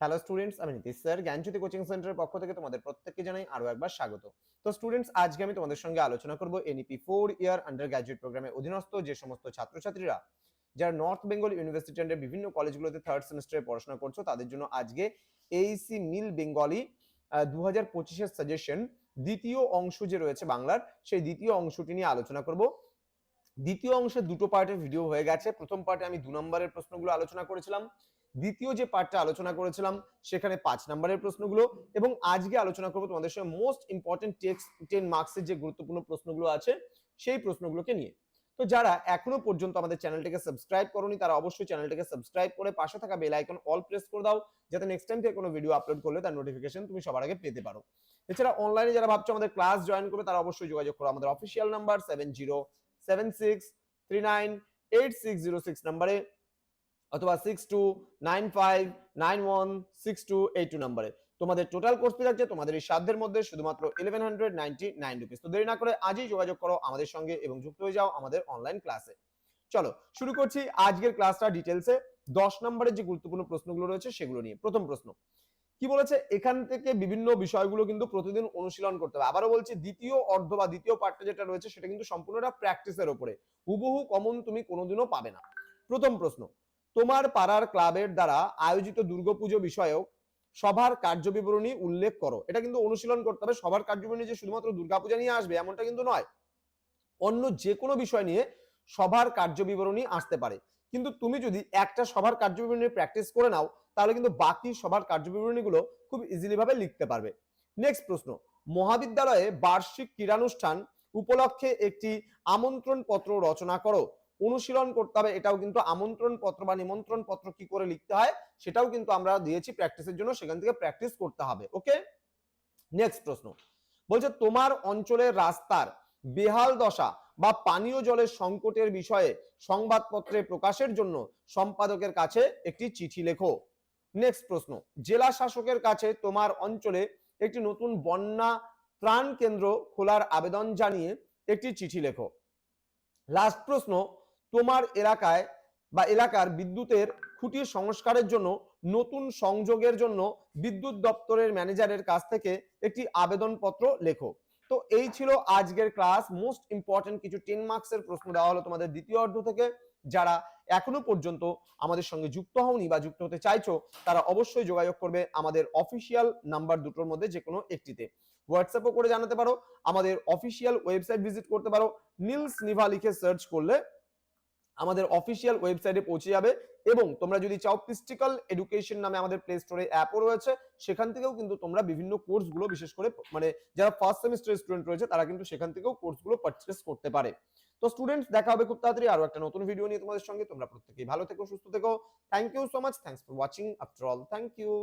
Hello students আমি Nitish sir. জ্ঞানজ্যোতি coaching সেন্টারের পক্ষ থেকে তোমাদের প্রত্যেককে জানাই আরও একবার স্বাগত। তো স্টুডেন্টস আজকে আমি তোমাদের সঙ্গে আলোচনা করব NEP four year undergraduate প্রোগ্রামের অধীনস্থ যে সমস্ত ছাত্রছাত্রীরা, যারা নর্থ বেঙ্গল ইউনিভার্সিটি বিভিন্ন কলেজগুলোতে থার্ড সেমিস্টারে পড়াশোনা করছ, তাদের জন্য আজকে এইসি মিল বেঙ্গলি দু হাজার পঁচিশের সাজেশন দ্বিতীয় অংশ যে রয়েছে বাংলার, সেই দ্বিতীয় অংশটি নিয়ে আলোচনা করব। দ্বিতীয় অংশে দুটো পার্টের ভিডিও হয়ে গেছে। প্রথম পার্টে আমি দু নম্বরের প্রশ্নগুলো আলোচনা করেছিলাম। দ্বিতীয় যে পার্টটা আলোচনা করেছিলাম, সেখানে পাঁচ নম্বরের প্রশ্নগুলো এবং আজকে আলোচনা করব তোমাদের সঙ্গে মোস্ট ইম্পর্টেন্ট টেক্সট টেন মার্কসের যে গুরুত্বপূর্ণ প্রশ্নগুলো আছে, সেই প্রশ্নগুলোকে নিয়ে। তো যারা এখনও পর্যন্ত আমাদের চ্যানেলটাকে সাবস্ক্রাইব করনি, তারা অবশ্যই চ্যানেলটাকে সাবস্ক্রাইব করে পাশে থাকা বেল আইকন অল প্রেস করে দাও, যাতে নেক্সট টাইম থেকে কোনো ভিডিও আপলোড করলে তার নোটিফিকেশন তুমি সবার আগে পেতে পারো। এছাড়া অনলাইনে যারা ভাবছ আমাদের ক্লাস জয়েন করবে, তারা অবশ্যই যোগাযোগ করো আমাদের official number seven zero seven six three nine eight six zero six নাম্বারে অথবা six two nine five nine one six two eight two নাম্বারে। তোমাদের টোটাল কোর্স ফি থাকছে তোমাদের এই সাধ্যের মধ্যে শুধুমাত্র eleven hundred ninety nine rupees তো দেরি না করে আজই যোগাযোগ করো আমাদের সঙ্গে এবং যুক্ত হয়ে যাও আমাদের অনলাইন ক্লাসে চলো, শুরু করছি আজকের ক্লাসটা ডিটেলসে দশ নম্বরের যে গুরুত্বপূর্ণ প্রশ্নগুলো রয়েছে সেগুলো নিয়ে। প্রথম প্রশ্ন, কি বলেছে? এখান থেকে বিভিন্ন বিষয়গুলো কিন্তু প্রতিদিন অনুশীলন করতে হবে। আবারও বলছি, দ্বিতীয় অর্ধ বা দ্বিতীয় পার্টটা যেটা রয়েছে সেটা কিন্তু সম্পূর্ণটা প্র্যাকটিসের ওপরে। হুবহু কমন তুমি কোনোদিনও পাবে না। প্রথম প্রশ্ন তোমার পাড়ার ক্লাবের দ্বারা আয়োজিত দুর্গাপুজো বিষয়ক সভার কার্যবিবরণী উল্লেখ করো। এটা কিন্তু অনুশীলন করতে হবে। সবার কার্যবিবরণী যে শুধুমাত্র দুর্গাপূজা নিয়ে আসবে, এমনটা কিন্তু নয়। অন্য যে কোনো বিষয় নিয়ে সভার কার্যবিবরণী আসতে পারে। কিন্তু তুমি যদি একটা সভার কার্যবিবরণী প্র্যাকটিস করে নাও, তাহলে কিন্তু বাকি সবার কার্যবিবরণীগুলো খুব ইজিলি ভাবে লিখতে পারবে। নেক্সট প্রশ্ন। মহাবিদ্যালয়ে বার্ষিক ক্রীড়ানুষ্ঠান উপলক্ষে একটি আমন্ত্রণ পত্র রচনা করো। অনুশীলন করতে হবে, এটাও কিন্তু আমন্ত্রণ পত্র বা নিমন্ত্রণ পত্র কি করে লিখতে হয়, সেটাও কিন্তু আমরা দিয়েছি প্র্যাকটিসের জন্য, সেখান থেকে প্র্যাকটিস করতে হবে ওকে নেক্সট প্রশ্ন, বলছে তোমার অঞ্চলের রাস্তার বেহাল দশা বা পানীয় জলের সংকটের বিষয়ে সংবাদপত্রে প্রকাশের জন্য সম্পাদকের কাছে একটি চিঠি লেখো। নেক্সট প্রশ্ন, জেলা শাসকের কাছে তোমার অঞ্চলে একটি নতুন বন্যা ত্রাণ কেন্দ্র খোলার আবেদন জানিয়ে একটি চিঠি লেখো। লাস্ট প্রশ্ন তোমার এলাকায় বা এলাকার বিদ্যুতের খুঁটির সংস্কারের জন্য নতুন সংযোগের জন্য বিদ্যুৎ দপ্তরের ম্যানেজারের কাছ থেকে একটি আবেদনপত্র লেখো। তো এই ছিল আজকের ক্লাস। মোস্ট ইম্পর্টেন্ট কিছু টেন মার্কসের প্রশ্ন দেওয়া হলো তোমাদের দ্বিতীয় অর্ধ থেকে। যারা এখনও পর্যন্ত আমাদের সঙ্গে যুক্ত হওনি বা যুক্ত হতে চাইছো, তারা অবশ্যই যোগাযোগ করবে আমাদের অফিসিয়াল নাম্বার দুটোর মধ্যে যে কোনো একটিতে হোয়াটসঅ্যাপও করে জানাতে পারো। আমাদের অফিসিয়াল ওয়েবসাইট ভিজিট করতে পারো। নীলস নিভা লিখে সার্চ করলে আমাদের অফিসিয়াল ওয়েবসাইটে পৌঁছে যাবে এবং তোমরা যদি চাও পিস্টিক্যাল এডুকেশন নামে আমাদের প্লে স্টোরে অ্যাপও রয়েছে, সেখান থেকেও কিন্তু তোমরা বিভিন্ন কোর্সগুলো বিশেষ করে মানে যারা ফার্স্ট সেমিস্টার স্টুডেন্ট রয়েছে, তারা কিন্তু সেখান থেকেও কোর্সগুলো পারচেস করতে পারে। তো স্টুডেন্টস দেখা হবে খুব তাড়াতাড়ি। আরও একটা নতুন ভিডিও নিয়ে তোমাদের সঙ্গে। তোমরা প্রত্যেকেই ভালো থেকো, সুস্থ থেকো। Thank you so much thanks for watching after all thank you